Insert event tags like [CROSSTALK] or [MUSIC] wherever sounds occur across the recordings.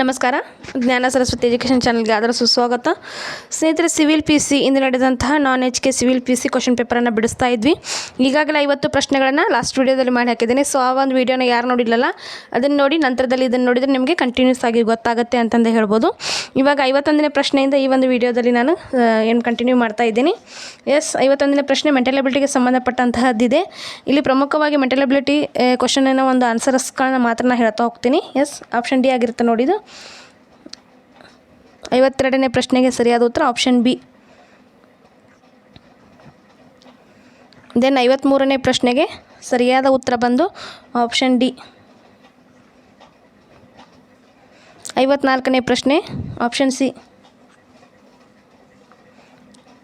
ನಮಸ್ಕಾರ. ಜ್ಞಾನ ಸರಸ್ವತಿ ಎಜುಕೇಷನ್ ಚಾನಲ್ಗೆ ಆದರ ಸುಸ್ವಾಗತ. ಸ್ನೇಹಿತರೆ, ಸಿವಿಲ್ ಪಿ ಸಿ ಇಂದು ನಡೆದಂತಹ non H K civil P C question ಪೇಪರನ್ನು ಬಿಡಿಸ್ತಾ ಇದ್ವಿ. ಈಗಾಗಲೇ ಐವತ್ತು ಪ್ರಶ್ನೆಗಳನ್ನು ಲಾಸ್ಟ್ ವೀಡಿಯೋದಲ್ಲಿ ಮಾಡಿ ಹಾಕಿದ್ದೀನಿ. ಸೊ ಆ ಒಂದು ವೀಡಿಯೋನ ಯಾರು ನೋಡಿಲ್ಲಲ್ಲ, ಅದನ್ನು ನೋಡಿ ನಂತರದಲ್ಲಿ ಇದನ್ನು ನೋಡಿದರೆ ನಿಮಗೆ ಕಂಟಿನ್ಯೂಸ್ ಆಗಿ ಗೊತ್ತಾಗುತ್ತೆ ಅಂತಂದು ಹೇಳ್ಬೋದು. ಇವಾಗ ಐವತ್ತೊಂದನೇ ಪ್ರಶ್ನೆಯಿಂದ ಈ ಒಂದು ವೀಡಿಯೋದಲ್ಲಿ ನಾನು ಏನು ಕಂಟಿನ್ಯೂ ಮಾಡ್ತಾ ಇದ್ದೀನಿ. ಎಸ್ ಐವತ್ತೊಂದನೇ ಪ್ರಶ್ನೆ ಮೆಂಟಲ್ ಎಬಿಲಿಟಿಗೆ ಸಂಬಂಧಪಟ್ಟಂತಹದ್ದಿದೆ. ಇಲ್ಲಿ ಪ್ರಮುಖವಾಗಿ ಮೆಂಟಲ್ ಎಬಿಲಿಟಿ ಕ್ವಶನಿನ ಒಂದು ಆನ್ಸರ್ಸ್ಗಳನ್ನ ಮಾತ್ರ ನಾನು ಹೇಳ್ತಾ ಹೋಗ್ತೀನಿ. ಎಸ್ ಆಪ್ಷನ್ ಡಿ ಆಗಿರುತ್ತೆ ನೋಡಿದು ಐವತ್ತೆರಡನೇ ಪ್ರಶ್ನೆಗೆ ಸರಿಯಾದ ಉತ್ತರ ಆಪ್ಷನ್ ಬಿ ದೆನ್ ಐವತ್ತ್ಮೂರನೇ ಪ್ರಶ್ನೆಗೆ ಸರಿಯಾದ ಉತ್ತರ ಬಂದು ಆಪ್ಷನ್ ಡಿ ಐವತ್ನಾಲ್ಕನೇ ಪ್ರಶ್ನೆ ಆಪ್ಷನ್ ಸಿ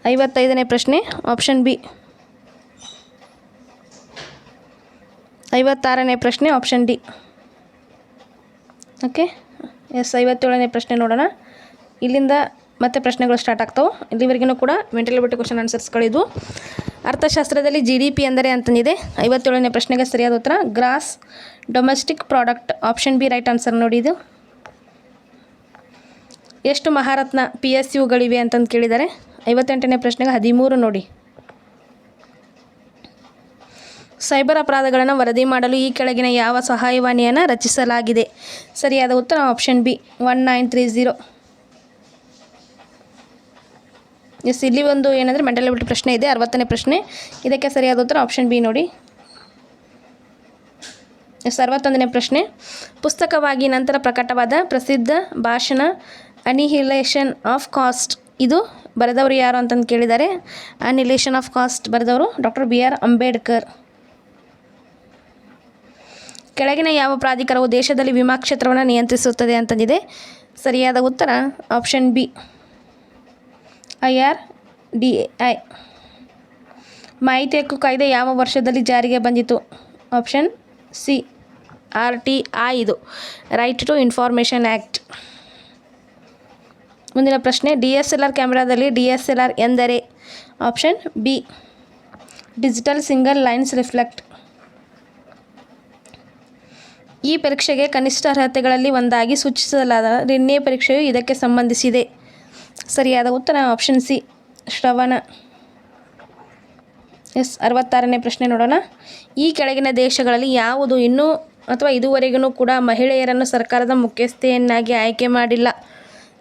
ಐವತ್ತೈದನೇ ಪ್ರಶ್ನೆ ಆಪ್ಷನ್ ಬಿ ಐವತ್ತಾರನೇ ಪ್ರಶ್ನೆ ಆಪ್ಷನ್ ಡಿ ಓಕೆ ಎಸ್, ಐವತ್ತೇಳನೇ ಪ್ರಶ್ನೆ ನೋಡೋಣ. ಇಲ್ಲಿಂದ ಮತ್ತೆ ಪ್ರಶ್ನೆಗಳು ಸ್ಟಾರ್ಟ್ ಆಗ್ತಾವೆ. ಇಲ್ಲಿವರೆಗೂ ಕೂಡ ಮೆಂಟಲ್ ಕ್ವಶನ್ ಅನುಸರಿಸ್ಕೊಳ್ಳಿದ್ದು ಅರ್ಥಶಾಸ್ತ್ರದಲ್ಲಿ ಜಿ ಡಿ ಪಿ ಅಂದರೆ ಅಂತಂದಿದೆ. ಐವತ್ತೇಳನೇ ಪ್ರಶ್ನೆಗೆ ಸರಿಯಾದ ಉತ್ತರ, gross domestic product option B right answer ನೋಡಿ ಇದು. ಎಷ್ಟು ಮಹಾರತ್ನ ಪಿ ಎಸ್ ಯುಗಳಿವೆ ಅಂತಂದು ಕೇಳಿದ್ದಾರೆ ಐವತ್ತೆಂಟನೇ ಪ್ರಶ್ನೆಗೆ ಹದಿಮೂರು ನೋಡಿ. ಸೈಬರ್ ಅಪರಾಧಗಳನ್ನು ವರದಿ ಮಾಡಲು ಈ ಕೆಳಗಿನ ಯಾವ ಸಹಾಯವಾಣಿಯನ್ನು ರಚಿಸಲಾಗಿದೆ? ಸರಿಯಾದ ಉತ್ತರ option B one nine three zero yes, ಇಲ್ಲಿ ಒಂದು ಏನಂದರೆ ಮೆಂಟಲ್ ಪ್ರಶ್ನೆ ಇದೆ, ಅರವತ್ತನೇ ಪ್ರಶ್ನೆ. ಇದಕ್ಕೆ ಸರಿಯಾದ ಉತ್ತರ ಆಪ್ಷನ್ ಬಿ ನೋಡಿ. ಎಸ್, ಅರವತ್ತೊಂದನೇ ಪ್ರಶ್ನೆ. ಪುಸ್ತಕವಾಗಿ ನಂತರ ಪ್ರಕಟವಾದ ಪ್ರಸಿದ್ಧ ಭಾಷಣ ಅನಿಹಿಲೇಷನ್ ಆಫ್ ಕಾಸ್ಟ್ ಇದು ಬರೆದವರು ಯಾರು ಅಂತಂದು ಕೇಳಿದ್ದಾರೆ. ಅನಿಲೇಷನ್ ಆಫ್ ಕಾಸ್ಟ್ ಬರೆದವರು ಡಾಕ್ಟರ್ ಬಿ ಆರ್ ಅಂಬೇಡ್ಕರ್. ಕೆಳಗಿನ ಯಾವ ಪ್ರಾಧಿಕಾರವು ದೇಶದಲ್ಲಿ ವಿಮಾ ಕ್ಷೇತ್ರವನ್ನು ನಿಯಂತ್ರಿಸುತ್ತದೆ ಅಂತಂದಿದೆ? ಸರಿಯಾದ ಉತ್ತರ? Option B. I R D I. ಮಾಹಿತಿ ಹಕ್ಕು ಕಾಯ್ದೆ ಯಾವ ವರ್ಷದಲ್ಲಿ ಜಾರಿಗೆ ಬಂದಿತು? Option C. R T I ಇದು ರೈಟ್ ಟು ಇನ್ಫಾರ್ಮೇಷನ್ ಆ್ಯಕ್ಟ್ ಮುಂದಿನ ಪ್ರಶ್ನೆ, ಡಿ ಎಸ್ ಎಲ್ ಆರ್ ಕ್ಯಾಮ್ರಾದಲ್ಲಿ ಡಿ ಎಸ್ ಎಲ್ ಆರ್ ಎಂದರೆ? Option B. Digital single lines reflect. ಈ ಪರೀಕ್ಷೆಗೆ ಕನಿಷ್ಠ ಅರ್ಹತೆಗಳಲ್ಲಿ ಒಂದಾಗಿ ಸೂಚಿಸಲಾದ ನಿನ್ನೆ ಪರೀಕ್ಷೆಯು ಇದಕ್ಕೆ ಸಂಬಂಧಿಸಿದೆ. ಸರಿಯಾದ ಉತ್ತರ ಆಪ್ಷನ್ ಸಿ, ಶ್ರವಣ. ಎಸ್, ಅರವತ್ತಾರನೇ ಪ್ರಶ್ನೆ ನೋಡೋಣ. ಈ ಕೆಳಗಿನ ದೇಶಗಳಲ್ಲಿ ಯಾವುದು ಇನ್ನೂ ಅಥವಾ ಇದುವರೆಗೂ ಕೂಡ ಮಹಿಳೆಯರನ್ನು ಸರ್ಕಾರದ ಮುಖ್ಯಸ್ಥೆಯನ್ನಾಗಿ ಆಯ್ಕೆ ಮಾಡಿಲ್ಲ.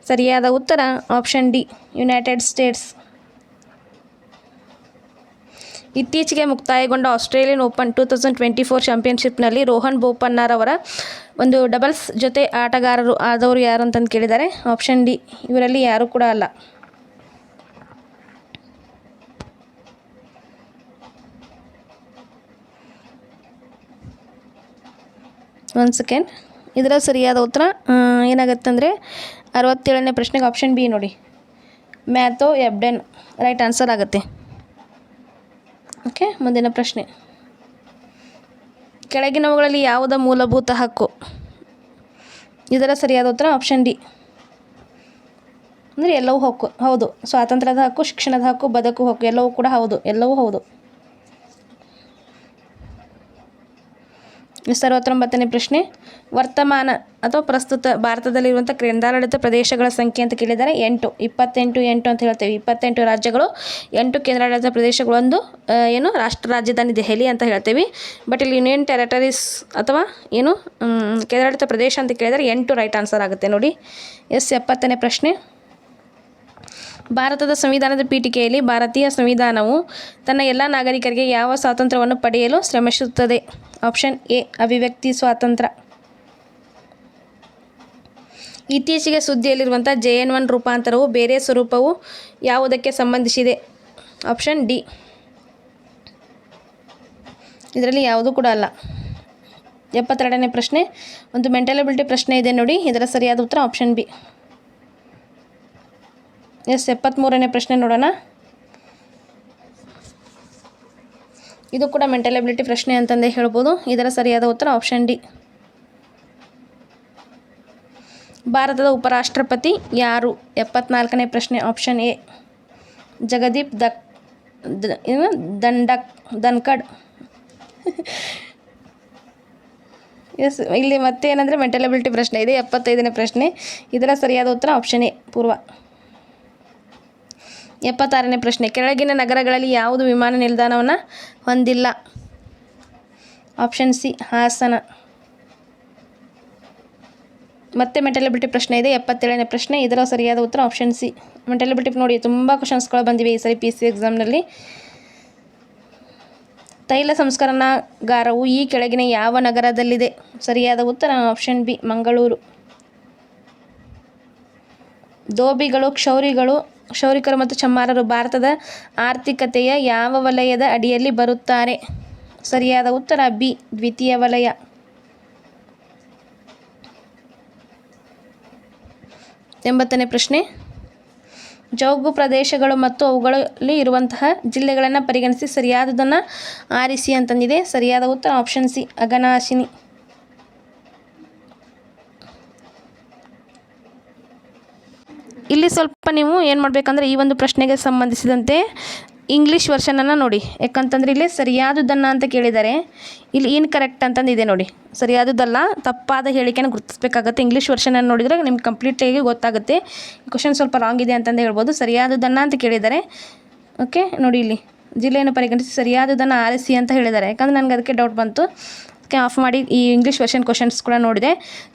ಸರಿಯಾದ ಉತ್ತರ ಆಪ್ಷನ್ ಡಿ, ಯುನೈಟೆಡ್ ಸ್ಟೇಟ್ಸ್. ಇತ್ತೀಚೆಗೆ ಮುಕ್ತಾಯಗೊಂಡ Australian Open two thousand twenty four ಚಾಂಪಿಯನ್ಶಿಪ್ನಲ್ಲಿ ರೋಹನ್ ಬೋಪಣ್ಣರವರ ಒಂದು ಡಬಲ್ಸ್ ಜೊತೆ ಆಟಗಾರರು ಆದವರು ಯಾರು ಅಂತಂದು ಕೇಳಿದ್ದಾರೆ. ಆಪ್ಷನ್ ಡಿ, ಇವರಲ್ಲಿ ಯಾರು ಕೂಡ ಅಲ್ಲ. ಒನ್ ಸೆಕೆಂಡ್ ಇದರ ಸರಿಯಾದ ಉತ್ತರ ಏನಾಗುತ್ತೆ ಅರವತ್ತೇಳನೇ ಪ್ರಶ್ನೆಗೆ ಆಪ್ಷನ್ ಬಿ ನೋಡಿ. ಮ್ಯಾಥೋ ಎಬ್ಡೆನ್ ರೈಟ್ ಆನ್ಸರ್ ಆಗುತ್ತೆ. ಓಕೆ, ಮುಂದಿನ ಪ್ರಶ್ನೆ. ಕೆಳಗಿನವುಗಳಲ್ಲಿ ಯಾವುದ ಮೂಲಭೂತ ಹಕ್ಕು? ಇದರ ಸರಿಯಾದ ಉತ್ತರ ಆಪ್ಷನ್ ಡಿ ಅಂದರೆ ಎಲ್ಲವೂ ಹಕ್ಕು, ಹೌದು. ಸ್ವಾತಂತ್ರ್ಯದ ಹಕ್ಕು, ಶಿಕ್ಷಣದ ಹಕ್ಕು, ಬದುಕು ಹಕ್ಕು, ಎಲ್ಲವೂ ಕೂಡ ಹೌದು, ಎಲ್ಲವೂ ಹೌದು. ಅರವತ್ತೊಂಬತ್ತನೇ ಪ್ರಶ್ನೆ, ವರ್ತಮಾನ ಅಥವಾ ಪ್ರಸ್ತುತ ಭಾರತದಲ್ಲಿರುವಂಥ ಕೇಂದ್ರಾಡಳಿತ ಪ್ರದೇಶಗಳ ಸಂಖ್ಯೆ ಅಂತ ಕೇಳಿದರೆ ಎಂಟು, ಇಪ್ಪತ್ತೆಂಟು, ಎಂಟು ಅಂತ ಹೇಳ್ತೇವೆ. ಇಪ್ಪತ್ತೆಂಟು ರಾಜ್ಯಗಳು, ಎಂಟು ಕೇಂದ್ರಾಡಳಿತ ಪ್ರದೇಶಗಳೊಂದು ಏನು ರಾಷ್ಟ್ರ ರಾಜಧಾನಿ ದೆಹಲಿ ಅಂತ ಹೇಳ್ತೇವೆ. ಬಟ್ ಇಲ್ಲಿ ಯೂನಿಯನ್ ಟೆರಿಟರೀಸ್ ಅಥವಾ ಏನು ಕೇಂದ್ರಾಡಳಿತ ಪ್ರದೇಶ ಅಂತ ಕೇಳಿದರೆ ಎಂಟು ರೈಟ್ ಆನ್ಸರ್ ಆಗುತ್ತೆ ನೋಡಿ. ಎಸ್, ಎಪ್ಪತ್ತನೇ ಪ್ರಶ್ನೆ. ಭಾರತದ ಸಂವಿಧಾನದ ಪೀಠಿಕೆಯಲ್ಲಿ ಭಾರತೀಯ ಸಂವಿಧಾನವು ತನ್ನ ಎಲ್ಲ ನಾಗರಿಕರಿಗೆ ಯಾವ ಸ್ವಾತಂತ್ರ್ಯವನ್ನು ಪಡೆಯಲು ಶ್ರಮಿಸುತ್ತದೆ? ಆಪ್ಷನ್ ಎ, ಅಭಿವ್ಯಕ್ತಿ ಸ್ವಾತಂತ್ರ್ಯ. ಇತ್ತೀಚೆಗೆ ಸುದ್ದಿಯಲ್ಲಿರುವಂಥ ಜೆ ಎನ್ ಒನ್ ರೂಪಾಂತರವು ಬೇರೆ ಸ್ವರೂಪವು ಯಾವುದಕ್ಕೆ ಸಂಬಂಧಿಸಿದೆ? Option D. ಇದರಲ್ಲಿ ಯಾವುದೂ ಕೂಡ ಅಲ್ಲ. ಎಪ್ಪತ್ತೆರಡನೇ ಪ್ರಶ್ನೆ. ಒಂದು ಮೆಂಟಲಬಿಲಿಟಿ ಪ್ರಶ್ನೆ ಇದೆ ನೋಡಿ. ಇದರ ಸರಿಯಾದ ಉತ್ತರ ಆಪ್ಷನ್ ಬಿ. ಎಸ್, ಎಪ್ಪತ್ತ್ಮೂರನೇ ಪ್ರಶ್ನೆ ನೋಡೋಣ. ಇದು ಕೂಡ ಮೆಂಟಲ್ ಎಬಿಲಿಟಿ ಪ್ರಶ್ನೆ ಅಂತಂದೇ ಹೇಳ್ಬೋದು. ಇದರ ಸರಿಯಾದ ಉತ್ತರ ಆಪ್ಷನ್ ಡಿ ಭಾರತದ ಉಪರಾಷ್ಟ್ರಪತಿ ಯಾರು? ಎಪ್ಪತ್ನಾಲ್ಕನೇ ಪ್ರಶ್ನೆ ಆಪ್ಷನ್ ಎ ಜಗದೀಪ್ ದಕ್ ದಂಡಕ್ ದನ್ಕಡ್ ಎಸ್ ಇಲ್ಲಿ ಮತ್ತೆ ಏನಂದರೆ ಅಬಿಲಿಟಿ ಪ್ರಶ್ನೆ ಇದೆ. ಎಪ್ಪತ್ತೈದನೇ ಪ್ರಶ್ನೆ. ಇದರ ಸರಿಯಾದ ಉತ್ತರ ಆಪ್ಷನ್ ಎ ಪೂರ್ವ. ಎಪ್ಪತ್ತಾರನೇ ಪ್ರಶ್ನೆ. ಕೆಳಗಿನ ನಗರಗಳಲ್ಲಿ ಯಾವುದು ವಿಮಾನ ನಿಲ್ದಾಣವನ್ನು ಹೊಂದಿಲ್ಲ? Option C, Hassan. ಮತ್ತೆ ಮೆಟಲಿಬಿಟಿ ಪ್ರಶ್ನೆ ಇದೆ, ಎಪ್ಪತ್ತೇಳನೇ ಪ್ರಶ್ನೆ. ಇದರ ಸರಿಯಾದ ಉತ್ತರ ಆಪ್ಷನ್ ಸಿ. ಮೆಟಲಿಬಿಟಿ ನೋಡಿ, ತುಂಬ ಕ್ವಶನ್ಸ್ಗಳು ಬಂದಿವೆ ಈ ಸರಿ ಪಿ ಸಿ ಎಕ್ಸಾಮ್ನಲ್ಲಿ ತೈಲ ಸಂಸ್ಕರಣಾಗಾರವು ಈ ಕೆಳಗಿನ ಯಾವ ನಗರದಲ್ಲಿದೆ? ಸರಿಯಾದ ಉತ್ತರ ಆಪ್ಷನ್ ಬಿ, ಮಂಗಳೂರು. ದೋಬಿಗಳು, ಕ್ಷೌರಿಗಳು ಕ್ಷೌರಿಕರು ಮತ್ತು ಚಮ್ಮಾರರು ಭಾರತದ ಆರ್ಥಿಕತೆಯ ಯಾವ ವಲಯದ ಅಡಿಯಲ್ಲಿ ಬರುತ್ತಾರೆ? ಸರಿಯಾದ ಉತ್ತರ, ಬಿ, ದ್ವಿತೀಯ ವಲಯ. ಎಂಬತ್ತನೇ ಪ್ರಶ್ನೆ. ಜೌಗು ಪ್ರದೇಶಗಳು ಮತ್ತು ಅವುಗಳಲ್ಲಿ ಇರುವಂತಹ ಜಿಲ್ಲೆಗಳನ್ನು ಪರಿಗಣಿಸಿ ಸರಿಯಾದದನ್ನು ಆರಿಸಿ ಅಂತಂದಿದೆ. ಸರಿಯಾದ ಉತ್ತರ, ಆಪ್ಷನ್ ಸಿ, ಅಘನಾಶಿನಿ. ಸ್ವಲ್ಪ ನೀವು ಏನು ಮಾಡಬೇಕಂದ್ರೆ ಈ ಒಂದು ಪ್ರಶ್ನೆಗೆ ಸಂಬಂಧಿಸಿದಂತೆ ಇಂಗ್ಲೀಷ್ ವರ್ಷನನ್ನು ನೋಡಿ. ಯಾಕಂತಂದ್ರೆ ಇಲ್ಲಿ ಸರಿಯಾದುದನ್ನು ಅಂತ ಕೇಳಿದ್ದಾರೆ. ಇಲ್ಲಿ ಏನು ಕರೆಕ್ಟ್ ಅಂತಂದು ಇದೆ ನೋಡಿ. ಸರಿಯಾದುದಲ್ಲ ತಪ್ಪಾದ ಹೇಳಿಕೆನ ಗುರುತಿಸಬೇಕಾಗುತ್ತೆ. ಇಂಗ್ಲೀಷ್ ವರ್ಷನನ್ನು ನೋಡಿದರೆ ನಿಮ್ಗೆ ಕಂಪ್ಲೀಟಾಗಿ ಗೊತ್ತಾಗುತ್ತೆ. ಕ್ವಶನ್ ಸ್ವಲ್ಪ ರಾಂಗ್ ಇದೆ ಅಂತಂದು ಹೇಳ್ಬೋದು. ಸರಿಯಾದುದನ್ನು ಅಂತ ಕೇಳಿದ್ದಾರೆ. ಓಕೆ ನೋಡಿ ಇಲ್ಲಿ. ಜಿಲ್ಲೆಯನ್ನು ಪರಿಗಣಿಸಿ ಸರಿಯಾದುದನ್ನು ಆರಿಸಿ ಅಂತ ಹೇಳಿದ್ದಾರೆ. ಯಾಕಂದ್ರೆ ನನಗೆ ಅದಕ್ಕೆ ಡೌಟ್ ಬಂತು. ಅದಕ್ಕೆ ಆಫ್ ಮಾಡಿ ಈ ಇಂಗ್ಲೀಷ್ ವರ್ಷನ್ ಕ್ವಶನ್ಸ್ ಕೂಡ ನೋಡಿದೆ.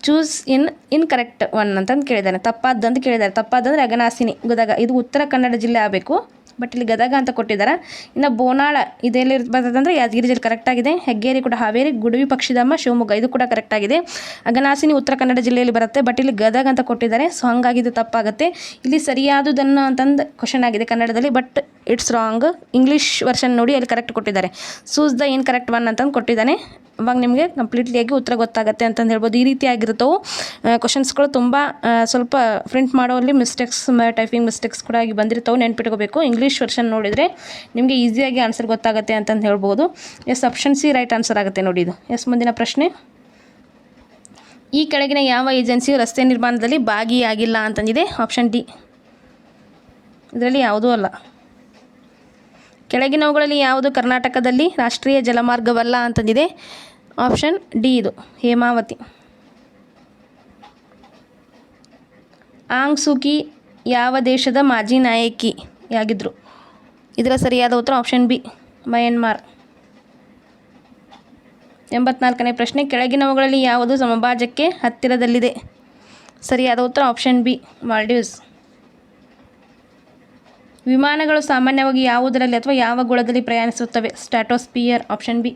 Choose in in correct one ಅಂತಂದು ಕೇಳಿದ್ದಾರೆ ತಪ್ಪಾದಂತ ಕೇಳಿದ್ದಾರೆ ತಪ್ಪಾದಂದರೆ ಅಗನಾಸಿನಿ ಗದಗ ಇದು ಉತ್ತರ ಕನ್ನಡ ಜಿಲ್ಲೆ ಆಗಬೇಕು. ಬಟ್ ಇಲ್ಲಿ ಗದಗ ಅಂತ ಕೊಟ್ಟಿದ್ದಾರೆ. ಇನ್ನು ಬೋನಾಳ ಇದೆಲ್ಲಿ ಬರ್ತದಂದ್ರೆ ಯಾದಗಿರಿ ಜಿಲ್ಲೆ ಕರೆಕ್ಟಾಗಿದೆ ಹೆಗ್ಗೇರಿ ಕೂಡ ಹಾವೇರಿ, ಗುಡುವಿ, ಪಕ್ಷಿಧಾಮ, ಶಿವಮೊಗ್ಗ ಇದು ಕೂಡ ಕರೆಕ್ಟಾಗಿದೆ ಅಗನಾಸಿನಿ ಉತ್ತರ ಕನ್ನಡ ಜಿಲ್ಲೆಯಲ್ಲಿ ಬರುತ್ತೆ. ಬಟ್ ಇಲ್ಲಿ ಗದಗ ಅಂತ ಕೊಟ್ಟಿದ್ದಾರೆ. ಸೊ ಹಾಗಾಗಿ ಇದು ತಪ್ಪಾಗುತ್ತೆ. ಇಲ್ಲಿ ಸರಿಯಾದುದನ್ನು ಅಂತಂದು ಕ್ವಶನ್ ಆಗಿದೆ ಕನ್ನಡದಲ್ಲಿ. But it's wrong English version ನೋಡಿ ಅಲ್ಲಿ ಕರೆಕ್ಟ್ ಕೊಟ್ಟಿದ್ದಾರೆ. ಸೂಸ್ ದ ಏನು ಕರೆಕ್ಟ್ ಒನ್ ಅಂತಂದು ಕೊಟ್ಟಿದ್ದಾನೆ. ಅವಾಗ ನಿಮಗೆ ಕಂಪ್ಲೀಟ್ಲಿಯಾಗಿ ಉತ್ತರ ಗೊತ್ತಾಗುತ್ತೆ ಅಂತಂದು ಹೇಳ್ಬೋದು. ಈ ರೀತಿ ಆಗಿರುತ್ತವು ಕ್ವಶನ್ಸ್ಗಳು ತುಂಬ ಸ್ವಲ್ಪ ಪ್ರಿಂಟ್ ಮಾಡೋಲ್ಲಿ ಮಿಸ್ಟೇಕ್ಸ್ ಟೈಪಿಂಗ್ ಮಿಸ್ಟೇಕ್ಸ್ ಕೂಡ ಆಗಿ ಬಂದಿರ್ತಾವೆ. ನೆನ್ಪಿಟ್ಕೋಬೇಕು. ಇಂಗ್ಲೀಷ್ ವರ್ಷನ್ ನೋಡಿದರೆ ನಿಮಗೆ ಈಸಿಯಾಗಿ ಆನ್ಸರ್ ಗೊತ್ತಾಗುತ್ತೆ ಅಂತಂದು ಹೇಳ್ಬೋದು. Yes option C right answer ಆಗುತ್ತೆ ನೋಡಿ ಇದು. ಎಸ್ ಮುಂದಿನ ಪ್ರಶ್ನೆ. ಈ ಕೆಳಗಿನ ಯಾವ ಏಜೆನ್ಸಿಯು ರಸ್ತೆ ನಿರ್ಮಾಣದಲ್ಲಿ ಭಾಗಿಯಾಗಿಲ್ಲ ಅಂತಂದಿದೆ? ಆಪ್ಷನ್ ಡಿ ಇದರಲ್ಲಿ ಯಾವುದೂ ಅಲ್ಲ. ಕೆಳಗಿನವುಗಳಲ್ಲಿ ಯಾವುದು ಕರ್ನಾಟಕದಲ್ಲಿ ರಾಷ್ಟ್ರೀಯ ಜಲಮಾರ್ಗವಲ್ಲ ಅಂತಂದಿದೆ? ಆಪ್ಷನ್ ಡಿ ಇದು. ಹೇಮಾವತಿ. ಆಂಗ್ ಸುಕಿ ಯಾವ ದೇಶದ ಮಾಜಿ ನಾಯಕಿಯಾಗಿದ್ದರು ಇದರ ಸರಿಯಾದ ಉತ್ತರ ಆಪ್ಷನ್ ಬಿ ಮಯನ್ಮಾರ್ ಎಂಬತ್ನಾಲ್ಕನೇ ಪ್ರಶ್ನೆ, ಕೆಳಗಿನವುಗಳಲ್ಲಿ ಯಾವುದು ಸಮಭಾಜಕ್ಕೆ ಹತ್ತಿರದಲ್ಲಿದೆ? ಸರಿಯಾದ ಉತ್ತರ ಆಪ್ಷನ್ ಬಿ ಮಾಲ್ಡೀವ್ಸ್ ವಿಮಾನಗಳು ಸಾಮಾನ್ಯವಾಗಿ ಯಾವುದರಲ್ಲಿ ಅಥವಾ ಯಾವ ಗುಳದಲ್ಲಿ ಪ್ರಯಾಣಿಸುತ್ತವೆ? ಸ್ಟ್ಯಾಟೋಸ್ಪಿಯರ್ ಆಪ್ಷನ್ ಬಿ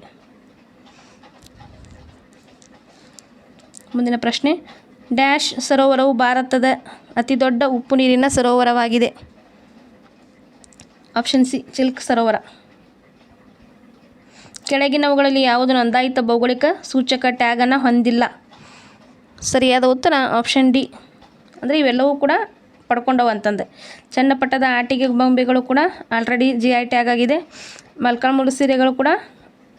ಮುಂದಿನ ಪ್ರಶ್ನೆ ಡ್ಯಾಶ್ ಸರೋವರವು ಭಾರತದ ಅತಿದೊಡ್ಡ ಉಪ್ಪು ನೀರಿನ ಸರೋವರವಾಗಿದೆ. ಆಪ್ಷನ್ ಸಿ ಚಿಲ್ಕ್ ಸರೋವರ. ಕೆಳಗಿನವುಗಳಲ್ಲಿ ಯಾವುದು ನೋಂದಾಯಿತ ಭೌಗೋಳಿಕ ಸೂಚಕ ಟ್ಯಾಗನ್ನು ಹೊಂದಿಲ್ಲ? ಸರಿಯಾದ ಉತ್ತರ ಆಪ್ಷನ್ ಡಿ ಅಂದರೆ ಇವೆಲ್ಲವೂ ಕೂಡ ಪಡ್ಕೊಂಡವು ಅಂತಂದೆ. ಚನ್ನಪಟ್ಟದ ಆಟಿಕೆ ಬೊಂಬೆಗಳು ಕೂಡ ಆಲ್ರೆಡಿ ಜಿ ಐ ಟ್ಯಾಗ್ ಆಗಿದೆ. ಮಲ್ಕಾಲ್ಮೂರು ಸೀರೆಗಳು ಕೂಡ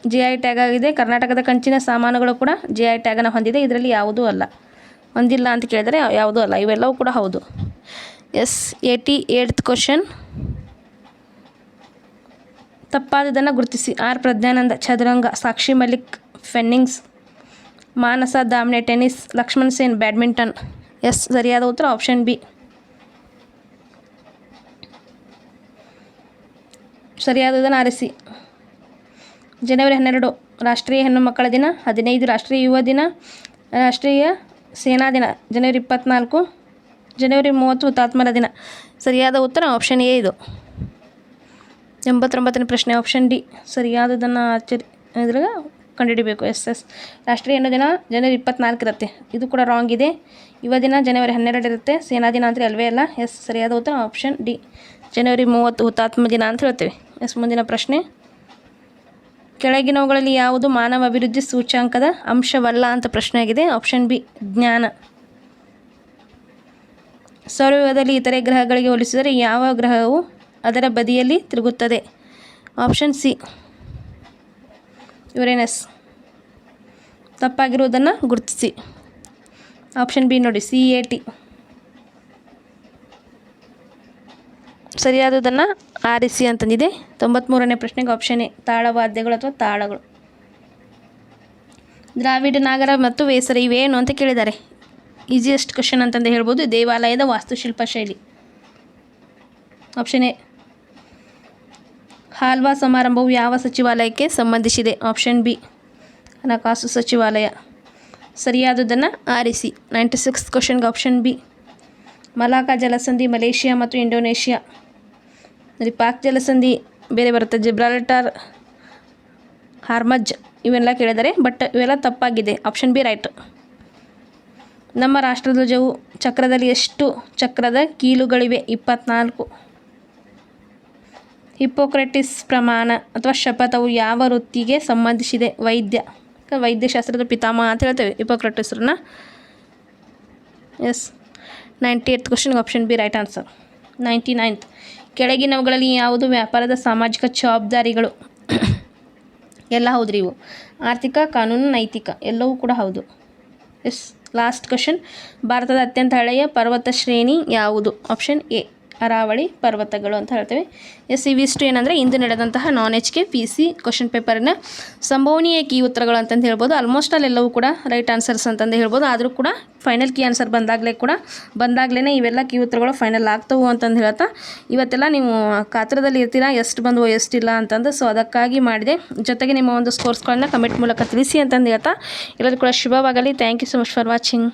ಜಿ ಐ ಟ್ಯಾಗ್ ಆಗಿದೆ. ಕರ್ನಾಟಕದ ಕಂಚಿನ ಸಾಮಾನುಗಳು ಕೂಡ ಜಿ ಐ ಟ್ಯಾಗನ್ನು ಹೊಂದಿದೆ. ಇದರಲ್ಲಿ ಯಾವುದೂ ಅಲ್ಲ. ಹೊಂದಿಲ್ಲ ಅಂತ ಕೇಳಿದರೆ ಯಾವುದೂ ಅಲ್ಲ. ಇವೆಲ್ಲವೂ ಕೂಡ ಹೌದು. ಎಸ್ ಏಯ್ಟಿ ಏಯ್ತ್ ಕ್ವಶನ್ ತಪ್ಪಾದದನ್ನು ಗುರುತಿಸಿ. ಆರ್ ಪ್ರಜ್ಞಾನಂದ, ಚದುರಂಗ, ಸಾಕ್ಷಿ ಮಲಿಕ್ ಫೆನ್ನಿಂಗ್ಸ್, ಮಾನಸ ದಾಮ್ನೆ tennis, Lakshman Sen, badminton. Yes, ಸರಿಯಾದ ಉತ್ತರ, ಆಪ್ಷನ್ ಬಿ. ಸರಿಯಾದದನ್ನು ಆರಿಸಿ. ಜನವರಿ ಹನ್ನೆರಡು, ರಾಷ್ಟ್ರೀಯ ಹೆಣ್ಣು ಮಕ್ಕಳ ದಿನ. ಹದಿನೈದು, ರಾಷ್ಟ್ರೀಯ ಯುವ ದಿನ. ರಾಷ್ಟ್ರೀಯ ಸೇನಾ ದಿನ. ಜನವರಿ ಇಪ್ಪತ್ತ್ನಾಲ್ಕು ಜನವರಿ ಮೂವತ್ತು, ಹುತಾತ್ಮರ ದಿನ. ಸರಿಯಾದ ಉತ್ತರ, ಆಪ್ಷನ್ ಎ ಇದು. ಎಂಬತ್ತೊಂಬತ್ತನೇ ಪ್ರಶ್ನೆ ಆಪ್ಷನ್ ಡಿ ಸರಿಯಾದದನ್ನು ಆಚರಿ, ಇದ್ರಾಗ ಕಂಡುಹಿಡಿಬೇಕು, ಎಸ್ ಎಸ್. ರಾಷ್ಟ್ರೀಯ ಅನ್ನೋ ದಿನ ಜನವರಿ ಇಪ್ಪತ್ನಾಲ್ಕು ಇರುತ್ತೆ. ಇದು ಕೂಡ ರಾಂಗ್ ಇದೆ. ಯುವ ದಿನ ಜನವರಿ ಹನ್ನೆರಡು ಇರುತ್ತೆ. ಸೇನಾ ದಿನ ಅಂದರೆ ಅಲ್ವೇ ಅಲ್ಲ. ಎಸ್, ಸರಿಯಾದ ಉತ್ತರ ಆಪ್ಷನ್ ಡಿ ಜನವರಿ ಮೂವತ್ತು ಹುತಾತ್ಮ ದಿನ ಅಂತ ಹೇಳ್ತೇವೆ. ಎಸ್, ಮುಂದಿನ ಪ್ರಶ್ನೆ. ಕೆಳಗಿನವುಗಳಲ್ಲಿ ಯಾವುದು ಮಾನವ ಅಭಿವೃದ್ಧಿ ಸೂಚ್ಯಾಂಕದ ಅಂಶವಲ್ಲ ಅಂತ ಪ್ರಶ್ನೆ ಆಗಿದೆ. ಆಪ್ಷನ್ ಬಿ ಜ್ಞಾನ. ಸೌರವ್ಯೂಹದಲ್ಲಿ ಇತರೆ ಗ್ರಹಗಳಿಗೆ ಹೋಲಿಸಿದರೆ ಯಾವ ಗ್ರಹವು ಅದರ ಬದಿಯಲ್ಲಿ ತಿರುಗುತ್ತದೆ. ಆಪ್ಷನ್ ಸಿ ಯುರೇನಸ್ ತಪ್ಪಾಗಿರುವುದನ್ನು ಗುರುತಿಸಿ. ಆಪ್ಷನ್ ಬಿ ನೋಡಿ ಸಿ ಎ ಟಿ ಸರಿಯಾದದನ್ನು ಆರಿಸಿ ಅಂತಂದಿದೆ. ತೊಂಬತ್ತ್ಮೂರನೇ ಪ್ರಶ್ನೆಗೆ ಆಪ್ಷನ್ ಎ ತಾಳವಾದ್ಯಗಳು ಅಥವಾ ತಾಳಗಳು? ದ್ರಾವಿಡ, ನಾಗರ ಮತ್ತು ವೇಸರ ಇವೇನು ಅಂತ ಕೇಳಿದ್ದಾರೆ. ಈಸಿಯೆಸ್ಟ್ ಕ್ವಶನ್ ಅಂತಂದು ಹೇಳ್ಬೋದು. ದೇವಾಲಯದ ವಾಸ್ತುಶಿಲ್ಪ ಶೈಲಿ. ಆಪ್ಷನ್ ಎ ಹಾಲ್ವಾ ಸಮಾರಂಭವು ಯಾವ ಸಚಿವಾಲಯಕ್ಕೆ ಸಂಬಂಧಿಸಿದೆ? ಆಪ್ಷನ್ ಬಿ, ಹಣಕಾಸು ಸಚಿವಾಲಯ. ಸರಿಯಾದುದನ್ನು ಆರಿಸಿ. ನೈಂಟಿ ಸಿಕ್ಸ್ ಕ್ವಶನ್ಗೆ ಆಪ್ಷನ್ ಬಿ, ಮಲಾಕಾ ಜಲಸಂಧಿ, ಮಲೇಷಿಯಾ ಮತ್ತು ಇಂಡೋನೇಷ್ಯಾ. ಅಲ್ಲಿ ಪಾಕ್ ಜಲಸಂಧಿ, ಬೇರೆ ಬರುತ್ತೆ. ಜಿಬ್ರಾಲ್ಟಾರ್, ಹಾರ್ಮಜ್ ಇವೆಲ್ಲ ಕೇಳಿದರೆ, ಬಟ್ ಇವೆಲ್ಲ ತಪ್ಪಾಗಿದೆ. Option B right. ನಮ್ಮ ರಾಷ್ಟ್ರಧ್ವಜವು ಚಕ್ರದಲ್ಲಿ ಎಷ್ಟು ಚಕ್ರದ ಕೀಲುಗಳಿವೆ? ಇಪ್ಪತ್ನಾಲ್ಕು. ಹಿಪ್ಪೋಕ್ರೆಟಿಸ್ ಪ್ರಮಾಣ ಅಥವಾ ಶಪಥವು ಯಾವ ವೃತ್ತಿಗೆ ಸಂಬಂಧಿಸಿದೆ? ವೈದ್ಯ. ವೈದ್ಯಶಾಸ್ತ್ರದ ಪಿತಾಮಹ ಅಂತ ಹೇಳ್ತೇವೆ ಹಿಪ್ಪೋಕ್ರೆಟಿಸ್ರನ್ನ. ಎಸ್. ನೈಂಟಿ ಏತ್ ಕ್ವಶನ್ಗೆ option B right answer. Ninety ninth. ಕೆಳಗಿನವುಗಳಲ್ಲಿ ಯಾವುದು ವ್ಯಾಪಾರದ ಸಾಮಾಜಿಕ ಜವಾಬ್ದಾರಿಗಳು? [COUGHS] ಎಲ್ಲ ಹೌದ್ರಿ ಇವು. ಆರ್ಥಿಕ, ಕಾನೂನು, ನೈತಿಕ. ಎಲ್ಲವೂ ಕೂಡ ಹೌದು. ಎಸ್. Last question. ಭಾರತದ ಅತ್ಯಂತ ಹಳೆಯ ಪರ್ವತ ಶ್ರೇಣಿ ಯಾವುದು? Option A. ಅರಾವಳಿ ಪರ್ವತಗಳು ಅಂತ ಹೇಳ್ತೇವೆ. ಎಸ್ ಇವಿಷ್ಟು ಏನಂದರೆ ಇಂದು ನಡೆದಂತಹ non H K P C question ಪೇಪರಿನ ಸಂಭವನೀಯ ಕೀ ಉತ್ತರಗಳು ಅಂತಂದು ಹೇಳ್ಬೋದು. ಆಲ್ಮೋಸ್ಟ್ ಅಲ್ಲೆಲ್ಲವೂ ಕೂಡ ರೈಟ್ ಆನ್ಸರ್ಸ್ ಅಂತಂದು ಹೇಳ್ಬೋದು. ಆದರೂ ಕೂಡ ಫೈನಲ್ ಕೀ ಆನ್ಸರ್ ಬಂದಾಗಲೇ ಕೂಡ ಬಂದಾಗಲೇ ಇವೆಲ್ಲ ಕೀ ಉತ್ತರಗಳು ಫೈನಲ್ ಆಗ್ತವು ಅಂತಂದು ಹೇಳ್ತಾ, ಇವತ್ತೆಲ್ಲ ನೀವು ಕಾತ್ರದಲ್ಲಿ ಇರ್ತೀರಾ? ಎಷ್ಟು ಬಂದವು ಎಷ್ಟಿಲ್ಲ ಅಂತಂದು. ಸೊ ಅದಕ್ಕಾಗಿ ಮಾಡಿದೆ. ಜೊತೆಗೆ ನಿಮ್ಮ ಒಂದು ಸ್ಕೋರ್ಸ್ಗಳನ್ನ ಕಮೆಂಟ್ ಮೂಲಕ ತಿಳಿಸಿ ಅಂತಂದು ಹೇಳ್ತಾ ಎಲ್ಲರೂ ಕೂಡ ಶುಭವಾಗಲಿ. Thank you so much for watching